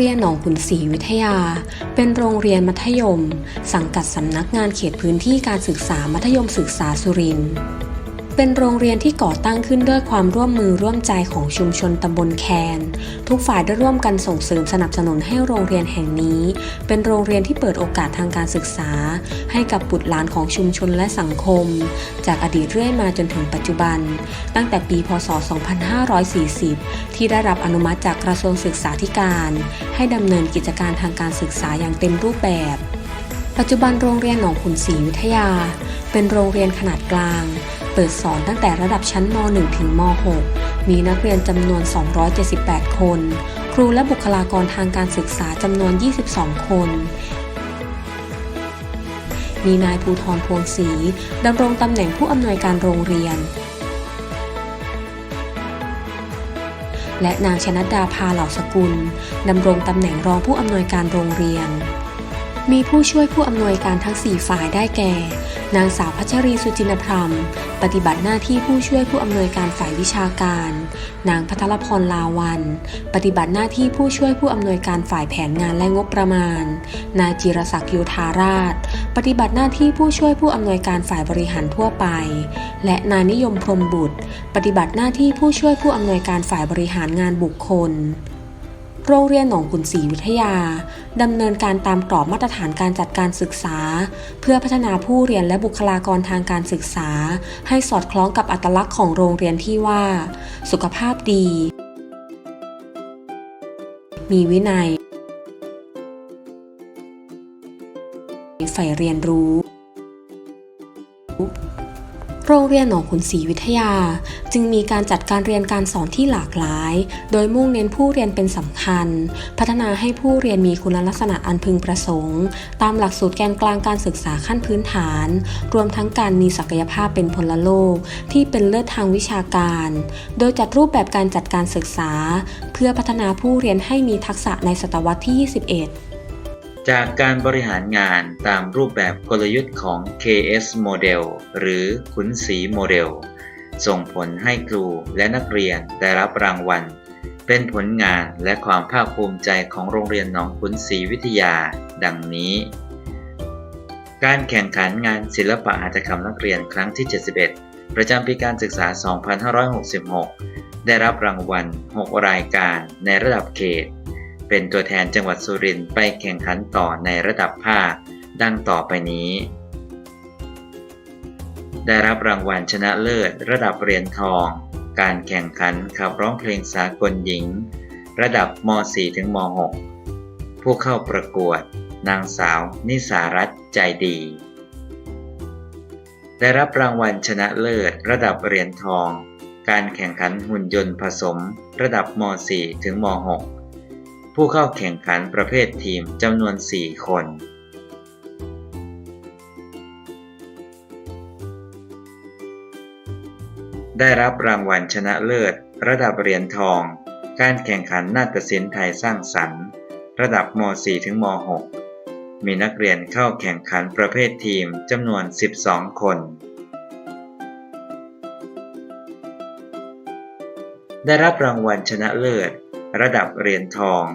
เรียนหนองขุนศรีวิทยา เป็นโรงเรียนมัธยม สังกัดสำนักงานเขตพื้นที่การศึกษามัธยมศึกษาสุรินทร์ เป็นโรงเรียนที่ก่อตั้งขึ้นด้วยความร่วมมือร่วมใจของชุมชนตำบลแคน ทุกฝ่ายได้ร่วมกันส่งเสริมสนับสนุนให้โรงเรียนแห่งนี้ เป็นโรงเรียนที่เปิดโอกาสทางการศึกษา ให้กับบุตรหลานของชุมชนและสังคม จากอดีตเรื่อยมาจนถึงปัจจุบัน ตั้งแต่ปี พศ 2540 ที่ได้รับอนุมัติจากกระทรวงศึกษาธิการ ให้ดำเนินกิจการทางการศึกษาอย่างเต็มรูปแบบ ปัจจุบันโรงเรียนหนองขุนศรีวิทยา เป็นโรงเรียนขนาดกลาง เปิดสอนตั้งแต่ระดับชั้นม .1 ถึงม .6 มีนักเรียนจำนวน 278 คน ครูและบุคลากรทางการศึกษาจำนวน 22 คน มีนายภูธรพวงศรีดำรงตำแหน่งผู้อำนวยการโรงเรียนและนางชนัดดาพาเหล่าสกุล ดำรงตำแหน่งรองผู้อำนวยการโรงเรียน มีผู้ช่วยผู้อำนวยการทั้ง 4 ฝ่ายได้แก่ นางสาวพัชรีสุจินพรมปฏิบัติหน้าที่ผู้ช่วยผู้อำนวยการฝ่ายวิชาการ นางพัทรพรลาวัน ปฏิบัติหน้าที่ผู้ช่วยผู้อำนวยการฝ่ายแผนงานและงบประมาณ นายจิรศักดิ์โยธาราช ปฏิบัติหน้าที่ผู้ช่วยผู้อำนวยการฝ่ายบริหารทั่วไป และนายนิยมพรมบุตร ปฏิบัติหน้าที่ผู้ช่วยผู้อำนวยการฝ่ายบริหารงานบุคคล โรงเรียนหนองขุนศรีวิทยาดำเนินการตามกรอบมาตรฐานการจัดการศึกษา เพื่อพัฒนาผู้เรียนและบุคลากรทางการศึกษา ให้สอดคล้องกับอัตลักษณ์ของโรงเรียนที่ว่า สุขภาพดี มีวินัยใฝ่เรียนรู้ โรงเรียนหนองขุนศรีวิทยา จึงมีการจัดการเรียนการสอนที่หลากหลาย โดยมุ่งเน้นผู้เรียนเป็นสำคัญ พัฒนาให้ผู้เรียนมีคุณลักษณะอันพึงประสงค์ ตามหลักสูตรแกนกลางการศึกษาขั้นพื้นฐาน รวมทั้งการมีศักยภาพเป็นพลโลก ที่เป็นเลิศทางวิชาการ โดยจัดรูปแบบการจัดการศึกษา เพื่อพัฒนาผู้เรียนให้มีทักษะในศตวรรษที่ 21 จากการบริหารงานตามรูปแบบกลยุทธ์ของ KS Model หรือขุนศรีโมเดล ส่งผลให้ครูและนักเรียนได้รับรางวัล เป็นผลงานและความภาคภูมิใจของโรงเรียนหนองขุนศรีวิทยา ดังนี้ การแข่งขันงานศิลปะหัตถกรรมนักเรียนครั้งที่ 71 ประจำปีการศึกษา 2566 ได้รับรางวัล 6 รายการในระดับเขต เป็นตัวแทนจังหวัดสุรินทร์ไปแข่งขันต่อในระดับภาคดังต่อไปนี้ ได้รับรางวัลชนะเลิศ ระดับเหรียญทอง การแข่งขันขับร้องเพลงสากลหญิง ระดับม .4 ถึงม .6 ผู้เข้าประกวด นางสาว นิสารัตน์ใจดี ได้รับรางวัลชนะเลิศ ระดับเหรียญทอง การแข่งขันหุ่นยนต์ผสม ระดับม .4 ถึงม .6 ผู้เข้าแข่งขันประเภททีมจำนวน 4 คนได้รับรางวัลชนะเลิศ ระดับเหรียญทอง การแข่งขันนาฏศิลป์ไทยสร้างสรรค์ ระดับม .4 ถึงม .6 มีนักเรียนเข้าแข่งขันประเภททีมจำนวน 12 คน ได้รับรางวัลชนะเลิศ ระดับเหรียญทอง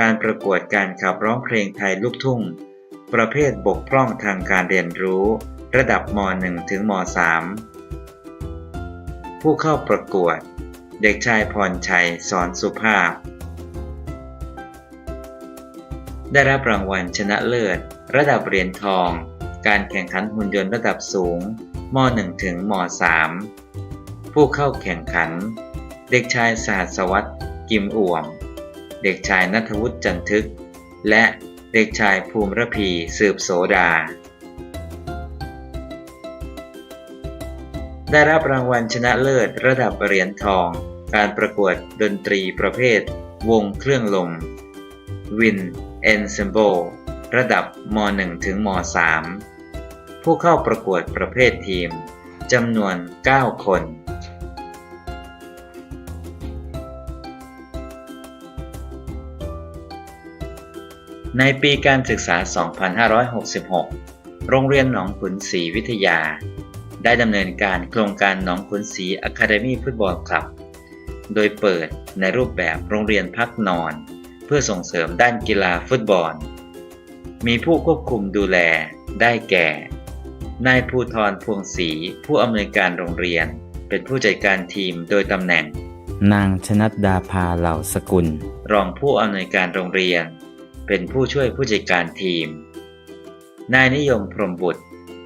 การประกวดการขับร้องเพลงไทยลูกทุ่ง ประเภทบกพร่องทางการเรียนรู้ ระดับม .1 ถึงม .3 ผู้เข้าประกวด เด็กชายพรชัยสอนสุภาพ ได้รับรางวัลชนะเลิศ ระดับเหรียญทอง การแข่งขันหุ่นยนต์ระดับสูงม .1 ถึงม .3 ผู้เข้าแข่งขัน เด็กชายสหัสวัตรกิมอ่วม เด็กชายนัทวุฒิจันทึก และเด็กชายภูมิระพีสืบโสดา ได้รับรางวัลชนะเลิศระดับเหรียญทอง การประกวดดนตรีประเภท วงเครื่องลม Win Ensemble ระดับม .1 ถึงม .3 ผู้เข้าประกวดประเภททีมจำนวน 9 คน ในปีการศึกษา 2566 โรงเรียนหนองขุนศรีวิทยา ได้ดำเนินการโครงการหนองขุนศรีอะคาเดมี่ฟุตบอลคลับ โดยเปิดในรูปแบบโรงเรียนพักนอน เพื่อส่งเสริมด้านกีฬาฟุตบอล มีผู้ควบคุมดูแลได้แก่ นายภูธรพวงศรีผู้อำนวยการโรงเรียน เป็นผู้จัดการทีมโดยตำแหน่ง นางชนัดดาภาเหล่าสกุล รองผู้อำนวยการโรงเรียน เป็นผู้ช่วยผู้จัดการทีม นายนิยมพรมบุตร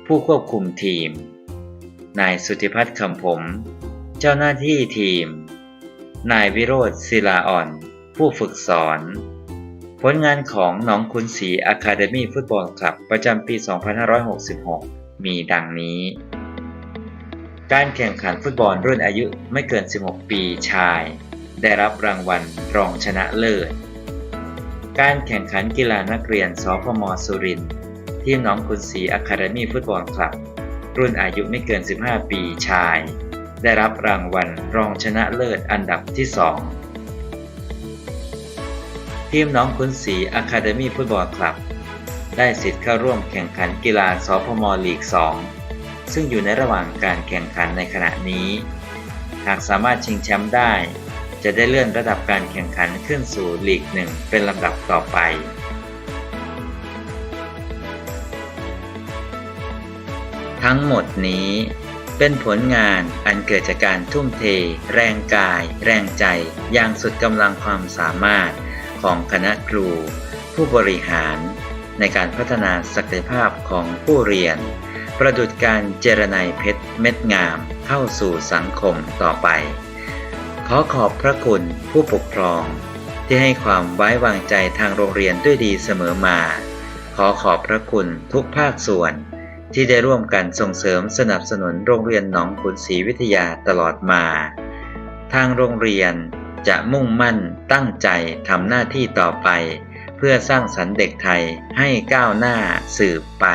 ผู้ควบคุมทีม นายสุธิพัฒน์คำผม เจ้าหน้าที่ทีม นายวิโรธศิลาอ่อน ผู้ฝึกสอน ผลงานของหนองคุณศรีอะคาเดมี่ฟุตบอลคลับประจำปี 2566 มีดังนี้ การแข่งขันฟุตบอลรุ่นอายุไม่เกิน 16 ปีชาย ได้รับรางวัลรองชนะเลิศ การแข่งขันกีฬานักเรียนสพมสุรินทร์ทีมน้องคุณศรีอะคาเดมี่ฟุตบอลคลับ รุ่นอายุไม่เกิน 15 ปีชาย ได้รับรางวัลรองชนะเลิศอันดับที่ 2 ทีมน้องคุณศรีอะคาเดมี่ฟุตบอลคลับ ได้สิทธิ์เข้าร่วมแข่งขันกีฬาสพมลีก 2 ซึ่งอยู่ในระหว่างการแข่งขันในขณะนี้ หากสามารถชิงแชมป์ได้ จะได้เลื่อนระดับการแข่งขันขึ้นสู่ลีกหนึ่งเป็นลำดับต่อไป ทั้งหมดนี้เป็นผลงานอันเกิดจากการทุ่มเท แรงกาย แรงใจ อย่างสุดกำลังความสามารถของคณะครู ผู้บริหาร ในการพัฒนาศักยภาพของผู้เรียน ประดุจการเจรไนยเพชรเม็ดงามเข้าสู่สังคมต่อไป ขอขอบพระคุณผู้ปกครอง ที่ให้ความไว้วางใจทางโรงเรียนด้วยดีเสมอมา ขอขอบพระคุณทุกภาคส่วน ที่ได้ร่วมกันส่งเสริมสนับสนุนโรงเรียนหนองขุนศรีวิทยาตลอดมา ทางโรงเรียนจะมุ่งมั่นตั้งใจทำหน้าที่ต่อไป เพื่อสร้างสรรค์เด็กไทยให้ก้าวหน้าสืบไป